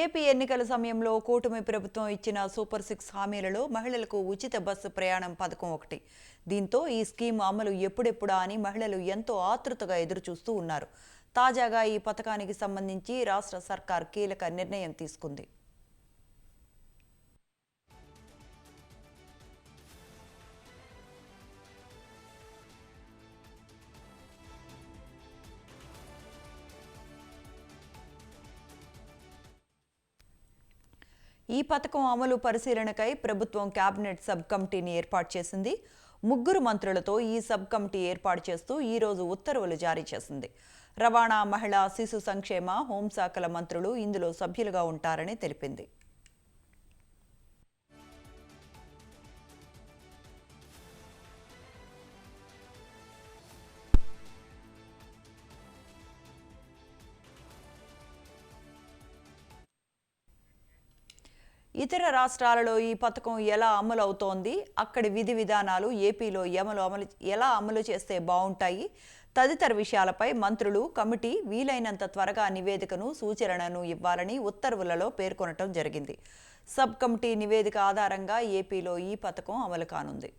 AP ఎన్నికల సమయంలో కూటమి ప్రభుత్వం ఇచ్చిన సూపర్ సిక్స్ హామీలలో మహిళలకు ఉచిత బస్సు ప్రయాణం పథకం ఒకటి. దీంతో ఈ స్కీమ్ అమలు ఎప్పుడెప్పుడా అని మహిళలు ఎంతో ఆతృతగా ఎదురుచూస్తూ ఉన్నారు. తాజాగా ఈ పథకానికి సంబంధించి రాష్ట్ర సర్కార్ కీలక నిర్ణయం తీసుకుంది. ఈ పథకం అమలు పరిశీలనకై ప్రభుత్వం కేబినెట్ సబ్ కమిటీని ఏర్పాటు చేసింది. ముగ్గురు మంత్రులతో ఈ సబ్ కమిటీ ఏర్పాటు చేస్తూ ఈ రోజు ఉత్తర్వులు జారీ చేసింది. రవాణా మహిళా శిశు సంక్షేమ హోంశాఖల మంత్రులు ఇందులో సభ్యులుగా ఉంటారని తెలిపింది. ఇతర రాష్ట్రాలలో ఈ పథకం ఎలా అమలు అవుతోంది అక్కడి విధి విధానాలు ఏపీలో అమలు అమలు ఎలా అమలు చేస్తే బాగుంటాయి? తదితర విషయాలపై మంత్రులు కమిటీ వీలైనంత త్వరగా నివేదికను సూచనలను ఇవ్వాలని ఉత్తర్వులలో పేర్కొనటం జరిగింది. సబ్ కమిటీ నివేదిక ఆధారంగా ఏపీలో ఈ పథకం అమలు కానుంది.